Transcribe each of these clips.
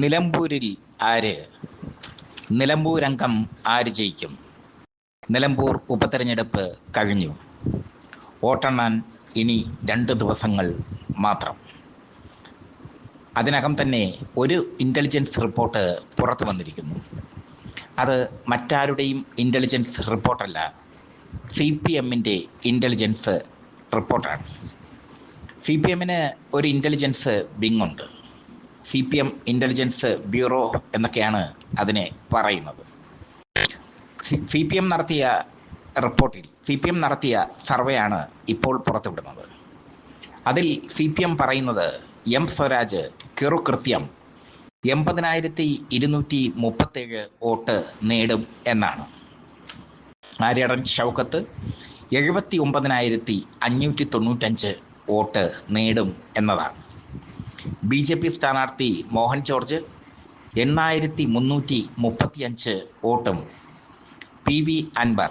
നിലമ്പൂരിൽ ആര്? നിലമ്പൂരംഗം ആര് ജയിക്കും? നിലമ്പൂർ ഉപതെരഞ്ഞെടുപ്പ് കഴിഞ്ഞു. വോട്ടെണ്ണാൻ ഇനി രണ്ട് ദിവസങ്ങൾ മാത്രം. അതിനകം തന്നെ ഒരു ഇന്റലിജൻസ് റിപ്പോർട്ട് പുറത്തു വന്നിരിക്കുന്നു. അത് മറ്റാരുടെയും ഇന്റലിജൻസ് റിപ്പോർട്ടല്ല സി പി എമ്മിന്റെ ഇന്റലിജൻസ് റിപ്പോർട്ടാണ് സി പി എമ്മിന് ഒരു intelligence വിങ്ങുണ്ട് C P M intelligence bureau എന്നൊക്കെയാണ് അതിനെ പറയുന്നത്. സി പി എം നടത്തിയ റിപ്പോർട്ടിൽ സി പി എം നടത്തിയ സർവേയാണ് ഇപ്പോൾ പുറത്തുവിടുന്നത്. അതിൽ സി പി എം പറയുന്നത് എം സ്വരാജ് കൃത്യം എൺപതിനായിരത്തി ഇരുന്നൂറ്റി മുപ്പത്തേഴ് വോട്ട് നേടും എന്നാണ്. ആര്യടൻ ഷൗക്കത്ത് എഴുപത്തി ഒമ്പതിനായിരത്തി അഞ്ഞൂറ്റി തൊണ്ണൂറ്റഞ്ച് വോട്ട് നേടും എന്നതാണ്. ബി ജെ പി സ്ഥാനാർത്ഥി മോഹൻ ജോർജ് എണ്ണായിരത്തി മുന്നൂറ്റി മുപ്പത്തി അഞ്ച് വോട്ടും പി വി അൻവർ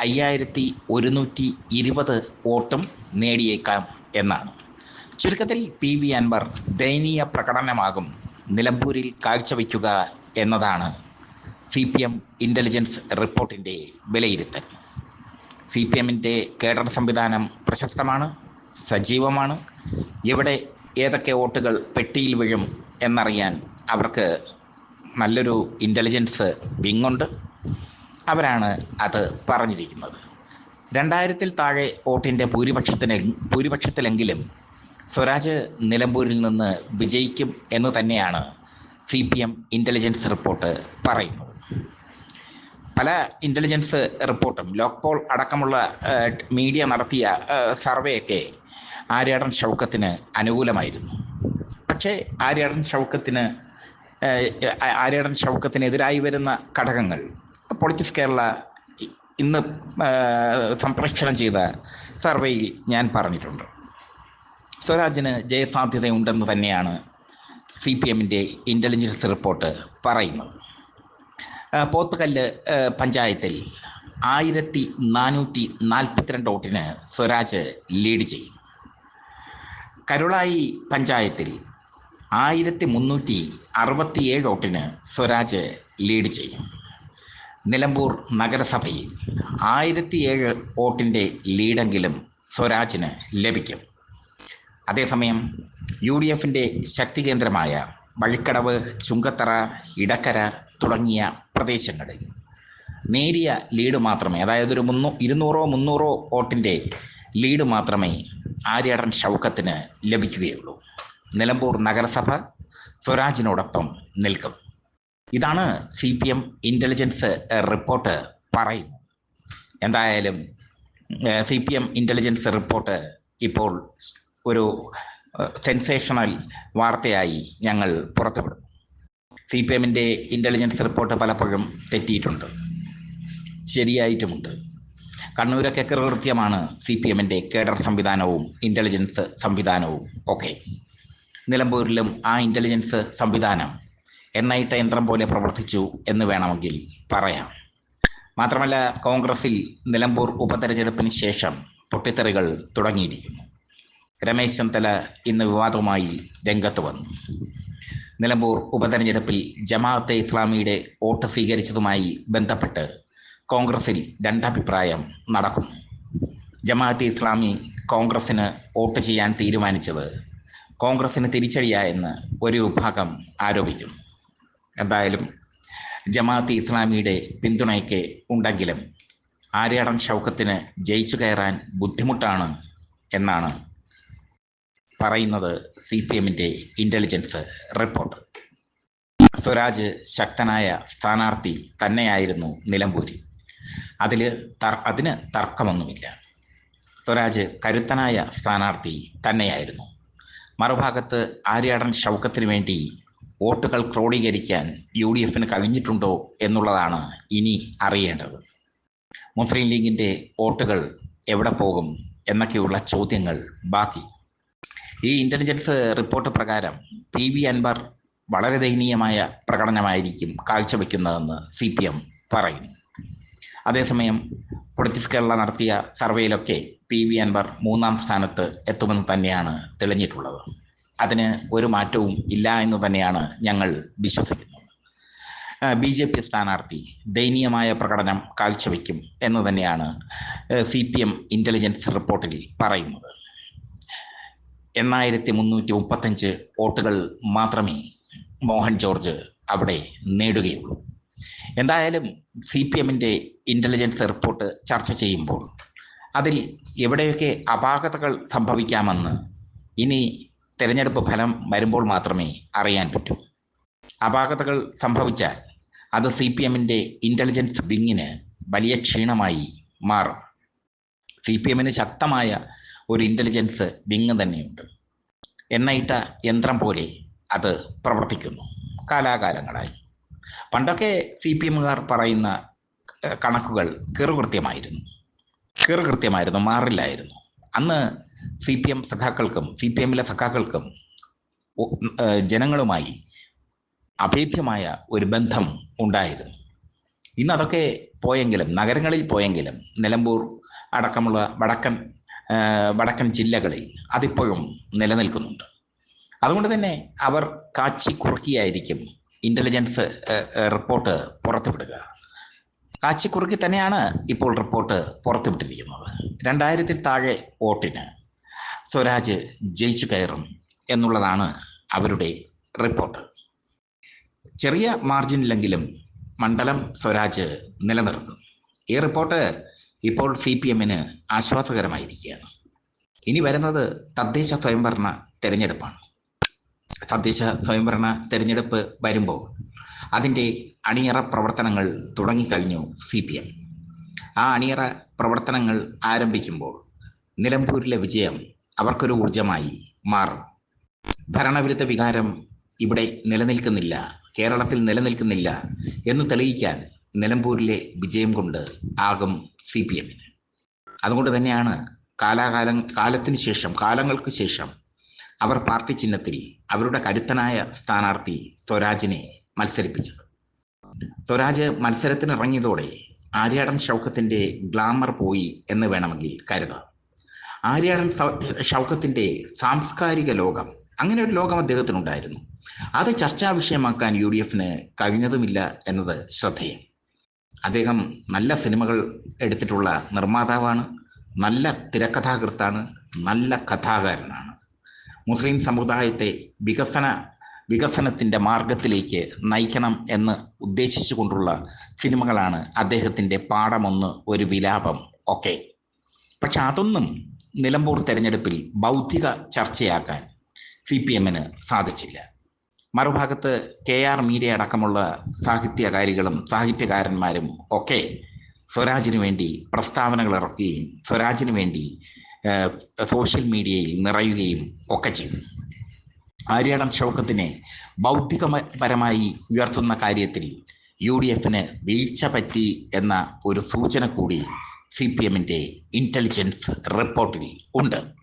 അയ്യായിരത്തി ഒരുന്നൂറ്റി ഇരുപത് വോട്ടും നേടിയേക്കാം എന്നാണ്. ചുരുക്കത്തിൽ പി വി അൻവർ ദയനീയ പ്രകടനമാകും നിലമ്പൂരിൽ കാഴ്ചവെക്കുക എന്നതാണ് സി പി എം ഇന്റലിജൻസ് റിപ്പോർട്ടിന്റെ വിലയിരുത്തൽ. സി പി എമ്മിന്റെ കേഡർ സംവിധാനം പ്രശസ്തമാണ് സജീവമാണ്. എവിടെ ഏതൊക്കെ വോട്ടുകൾ പെട്ടിയിൽ വീഴും എന്നറിയാൻ അവർക്ക് നല്ലൊരു ഇന്റലിജൻസ് വിങ്ങുണ്ട് അവരാണ് അത് പറഞ്ഞിരിക്കുന്നത്. രണ്ടായിരത്തിൽ താഴെ വോട്ടിന്റെ ഭൂരിപക്ഷത്തിന് ഭൂരിപക്ഷത്തിലെങ്കിലും സ്വരാജ് നിലമ്പൂരിൽ നിന്ന് വിജയിക്കും എന്ന് തന്നെയാണ് C P M intelligence report പറയുന്നത്. പല ഇന്റലിജൻസ് റിപ്പോർട്ടും ലോക്പോൾ അടക്കമുള്ള മീഡിയ നടത്തിയ സർവേയൊക്കെ ആര്യാടൻ ഷൗക്കത്തിന് അനുകൂലമായിരുന്നു. പക്ഷേ ആര്യാടൻ ഷൗക്കത്തിന് ആര്യാടൻ ഷൗക്കത്തിനെതിരായി വരുന്ന ഘടകങ്ങൾ പൊളിറ്റിക്സ് കേരള ഇന്ന് സംപ്രേഷണം ചെയ്ത സർവേയിൽ ഞാൻ പറഞ്ഞിട്ടുണ്ട്. സ്വരാജിന് ജയസാധ്യതയുണ്ടെന്ന് തന്നെയാണ് സി പി എമ്മിന്റെ ഇന്റലിജൻസ് റിപ്പോർട്ട് പറയുന്നത് പോത്തുകല്ല് പഞ്ചായത്തിൽ ആയിരത്തി നാനൂറ്റി നാൽപ്പത്തിരണ്ട് വോട്ടിന് സ്വരാജ് ലീഡ് ചെയ്യും. കരുളായി പഞ്ചായത്തിൽ ആയിരത്തി മുന്നൂറ്റി അറുപത്തിയേഴ് വോട്ടിന് സ്വരാജ് ലീഡ് ചെയ്യും. നിലമ്പൂർ നഗരസഭയിൽ ആയിരത്തി ഏഴ് വോട്ടിന്റെ ലീഡെങ്കിലും സ്വരാജിന് ലഭിക്കും. അതേസമയം യു ഡി എഫിന്റെ ശക്തി കേന്ദ്രമായ വഴിക്കടവ് ചുങ്കത്തറ ഇടക്കര തുടങ്ങിയ പ്രദേശങ്ങളിൽ നേരിയ ലീഡ് മാത്രമേ അതായത് ഒരു മുന്നൂ ഇരുന്നൂറോ മുന്നൂറോ വോട്ടിന്റെ ലീഡ് മാത്രമേ ആര്യാടൻ ഷൗക്കത്തിന് ലഭിക്കുകയുള്ളൂ. നിലമ്പൂർ നഗരസഭ സ്വരാജിനോടൊപ്പം നിൽക്കും. ഇതാണ് C P M intelligence report പറയുന്നു എന്തായാലും C P M intelligence report ഇപ്പോൾ ഒരു സെൻസേഷണൽ വാർത്തയായി ഞങ്ങൾ പുറത്തുവിടും സി പി എമ്മിന്റെ ഇന്റലിജൻസ് റിപ്പോർട്ട് പലപ്പോഴും തെറ്റിയിട്ടുണ്ട്. ശരിയായിട്ടുമുണ്ട്. കണ്ണൂരൊക്കെ കൃത്യമാണ് സി പി എമ്മിന്റെ കേഡർ സംവിധാനവും ഇന്റലിജൻസ് സംവിധാനവും. ഒക്കെ നിലമ്പൂരിലും ആ ഇന്റലിജൻസ് സംവിധാനം എണ്ണയിട്ട യന്ത്രം പോലെ പ്രവർത്തിച്ചു എന്ന് വേണമെങ്കിൽ പറയാം. മാത്രമല്ല കോൺഗ്രസിൽ നിലമ്പൂർ ഉപതെരഞ്ഞെടുപ്പിന് ശേഷം പൊട്ടിത്തെറികൾ തുടങ്ങിയിരിക്കുന്നു. രമേശ് ചെന്തല ഇന്ന് വിവാദവുമായി രംഗത്ത് വന്നു. നിലമ്പൂർ ഉപതെരഞ്ഞെടുപ്പിൽ ജമാഅത്തെ ഇസ്ലാമിയുടെ വോട്ട് സ്വീകരിച്ചതുമായി ബന്ധപ്പെട്ട് കോൺഗ്രസിൽ രണ്ടഭിപ്രായം നടക്കുന്നു ജമാഅത്തെ ഇസ്ലാമി കോൺഗ്രസ്സിന് വോട്ട് ചെയ്യാൻ തീരുമാനിച്ചത് കോൺഗ്രസിന് തിരിച്ചടിയായെന്ന് ഒരു വിഭാഗം ആരോപിക്കും. എന്തായാലും ജമാഅത്തെ ഇസ്ലാമിയുടെ പിന്തുണയ്ക്ക് ഉണ്ടെങ്കിലും ആര്യാടൻ ഷൗക്കത്തിന് ജയിച്ചു കയറാൻ ബുദ്ധിമുട്ടാണ് എന്നാണ് പറയുന്നത് സി പി എമ്മിന്റെ ഇന്റലിജൻസ് റിപ്പോർട്ട്. സ്വരാജ് ശക്തനായ സ്ഥാനാർത്ഥി തന്നെയായിരുന്നു നിലമ്പൂരിൽ. അതിൽ തർ അതിന് തർക്കമൊന്നുമില്ല. സ്വരാജ് കരുത്തനായ സ്ഥാനാർത്ഥി തന്നെയായിരുന്നു. മറുഭാഗത്ത് ആര്യാടൻ ഷൗക്കത്തിന് വേണ്ടി വോട്ടുകൾ ക്രോഡീകരിക്കാൻ യു ഡി എഫിന് കഴിഞ്ഞിട്ടുണ്ടോ എന്നുള്ളതാണ് ഇനി അറിയേണ്ടത്. മുസ്ലിം ലീഗിന്റെ വോട്ടുകൾ എവിടെ പോകും എന്നൊക്കെയുള്ള ചോദ്യങ്ങൾ ബാക്കി. ഈ ഇന്റലിജൻസ് റിപ്പോർട്ട് പ്രകാരം പി വി അൻവർ വളരെ ദയനീയമായ പ്രകടനമായിരിക്കും കാഴ്ചവെക്കുന്നതെന്ന് സി പി എം പറയുന്നു. അതേസമയം പൊളിറ്റിക്സ് കേരള നടത്തിയ സർവേയിലൊക്കെ പി വി അൻവർ മൂന്നാം സ്ഥാനത്ത് എത്തുമെന്ന് തന്നെയാണ് തെളിഞ്ഞിട്ടുള്ളത്. അതിന് ഒരു മാറ്റവും ഇല്ല എന്ന് തന്നെയാണ് ഞങ്ങൾ വിശ്വസിക്കുന്നത്. ബി ജെ പി സ്ഥാനാർത്ഥി ദയനീയമായ പ്രകടനം കാഴ്ചവെക്കും എന്ന് തന്നെയാണ് സി പി എം ഇന്റലിജൻസ് റിപ്പോർട്ടിൽ പറയുന്നത്. എണ്ണായിരത്തി മുന്നൂറ്റി മുപ്പത്തഞ്ച് വോട്ടുകൾ മാത്രമേ മോഹൻ ജോർജ് അവിടെ നേടുകയുള്ളൂ. എന്തായാലും സി പി എമ്മിന്റെ ഇന്റലിജൻസ് റിപ്പോർട്ട് ചർച്ച ചെയ്യുമ്പോൾ അതിൽ എവിടെയൊക്കെ അപാകതകൾ സംഭവിക്കാമെന്ന് ഇനി തിരഞ്ഞെടുപ്പ് ഫലം വരുമ്പോൾ മാത്രമേ അറിയാൻ പറ്റൂ. അപാകതകൾ സംഭവിച്ചാൽ അത് സി പി എമ്മിന്റെ ഇന്റലിജൻസ് വിങ്ങിന് വലിയ ക്ഷീണമായി മാറും. സി പി എമ്മിന് ശക്തമായ ഒരു ഇന്റലിജൻസ് വിങ് തന്നെയുണ്ട്. എണ്ണയിട്ട യന്ത്രം പോലെ അത് പ്രവർത്തിക്കുന്നു. കാലാകാലങ്ങളായി. പണ്ടൊക്കെ സി പി എമ്മുകാർ പറയുന്ന കണക്കുകൾ കൃത്യമായിരുന്നു കൃത്യമായിരുന്നു മാറില്ലായിരുന്നു. അന്ന് സി പി എം സഖാക്കൾക്കും സി പി എമ്മിലെ സഖാക്കൾക്കും ജനങ്ങളുമായി അഭേദ്യമായ ഒരു ബന്ധം ഉണ്ടായിരുന്നു. ഇന്ന് അതൊക്കെ പോയെങ്കിലും നഗരങ്ങളിൽ പോയെങ്കിലും നിലമ്പൂർ അടക്കമുള്ള വടക്കൻ വടക്കൻ ജില്ലകളിൽ അതിപ്പോഴും നിലനിൽക്കുന്നുണ്ട്. അതുകൊണ്ട് തന്നെ അവർ കാച്ചി കുറുക്കിയായിരിക്കും ഇന്റലിജൻസ് റിപ്പോർട്ട് പുറത്തുവിടുക. കാച്ചിക്കുറുക്കി തന്നെയാണ് ഇപ്പോൾ റിപ്പോർട്ട് പുറത്തുവിട്ടിരിക്കുന്നത്. രണ്ടായിരത്തിൽ താഴെ വോട്ടിന് സ്വരാജ് ജയിച്ചു കയറും എന്നുള്ളതാണ് അവരുടെ റിപ്പോർട്ട് ചെറിയ മാർജിനിലെങ്കിലും മണ്ഡലം സ്വരാജ് നിലനിർത്തും. ഈ റിപ്പോർട്ട് ഇപ്പോൾ സി പി എമ്മിന് ആശ്വാസകരമായിരിക്കുകയാണ്. ഇനി വരുന്നത് തദ്ദേശ സ്വയംഭരണ തിരഞ്ഞെടുപ്പാണ്. തദ്ദേശ സ്വയംഭരണ തെരഞ്ഞെടുപ്പ് വരുമ്പോൾ അതിന്റെ അണിയറ പ്രവർത്തനങ്ങൾ തുടങ്ങിക്കഴിഞ്ഞു സി പി എം ആ അണിയറ പ്രവർത്തനങ്ങൾ ആരംഭിക്കുമ്പോൾ നിലമ്പൂരിലെ വിജയം അവർക്കൊരു ഊർജമായി മാറും. ഭരണവിരുദ്ധ വികാരം ഇവിടെ നിലനിൽക്കുന്നില്ല കേരളത്തിൽ നിലനിൽക്കുന്നില്ല എന്ന് തെളിയിക്കാൻ നിലമ്പൂരിലെ വിജയം കൊണ്ട് ആകും സി പി എമ്മിന് അതുകൊണ്ട് തന്നെയാണ് കാലാകാലം കാലത്തിന് ശേഷം കാലങ്ങൾക്ക് ശേഷം അവർ പാർട്ടി ചിഹ്നത്തിൽ അവരുടെ കരുത്തനായ സ്ഥാനാർത്ഥി സ്വരാജിനെ മത്സരിപ്പിച്ചത്. സ്വരാജ് മത്സരത്തിന് ഇറങ്ങിയതോടെ ആര്യാടൻ ഷൗക്കത്തിന്റെ ഗ്ലാമർ പോയി എന്ന് വേണമെങ്കിൽ കരുതാം. ആര്യാടൻ ഷൗക്കത്തിന്റെ സാംസ്കാരിക ലോകം അങ്ങനെ ഒരു ലോകം അദ്ദേഹത്തിനുണ്ടായിരുന്നു. അത് ചർച്ചാ വിഷയമാക്കാൻ യു ഡി എഫിന് കഴിഞ്ഞതുമില്ല എന്നത് ശ്രദ്ധേയം. അദ്ദേഹം നല്ല സിനിമകൾ എടുത്തിട്ടുള്ള നിർമ്മാതാവാണ് നല്ല തിരക്കഥാകൃത്താണ് നല്ല കഥാകാരനാണ്. മുസ്ലിം സമുദായത്തെ വികസന വികസനത്തിന്റെ മാർഗത്തിലേക്ക് നയിക്കണം എന്ന് ഉദ്ദേശിച്ചുകൊണ്ടുള്ള സിനിമകളാണ് അദ്ദേഹത്തിന്റെ പാഠമൊന്ന് ഒരു വിലാപം. ഒക്കെ പക്ഷെ അതൊന്നും നിലമ്പൂർ തെരഞ്ഞെടുപ്പിൽ ബൗദ്ധിക ചർച്ചയാക്കാൻ സി പി എമ്മിന് സാധിച്ചില്ല. മറുഭാഗത്ത് കെ ആർ മീര അടക്കമുള്ള സാഹിത്യകാരികളും സാഹിത്യകാരന്മാരും ഒക്കെ സ്വരാജിന് വേണ്ടി പ്രസ്താവനകൾ ഇറക്കുകയും സ്വരാജിന് വേണ്ടി സോഷ്യൽ മീഡിയയിൽ നിറയുകയും ഒക്കെ ചെയ്യും ആര്യാടൻ ഷൗക്കത്തിനെ ബൗദ്ധികപരമായി ഉയർത്തുന്ന കാര്യത്തിൽ യു ഡി എഫിന് വീഴ്ച പറ്റി എന്ന ഒരു സൂചന കൂടി സി പി എമ്മിന്റെ ഇന്റലിജൻസ് റിപ്പോർട്ടിൽ ഉണ്ട്.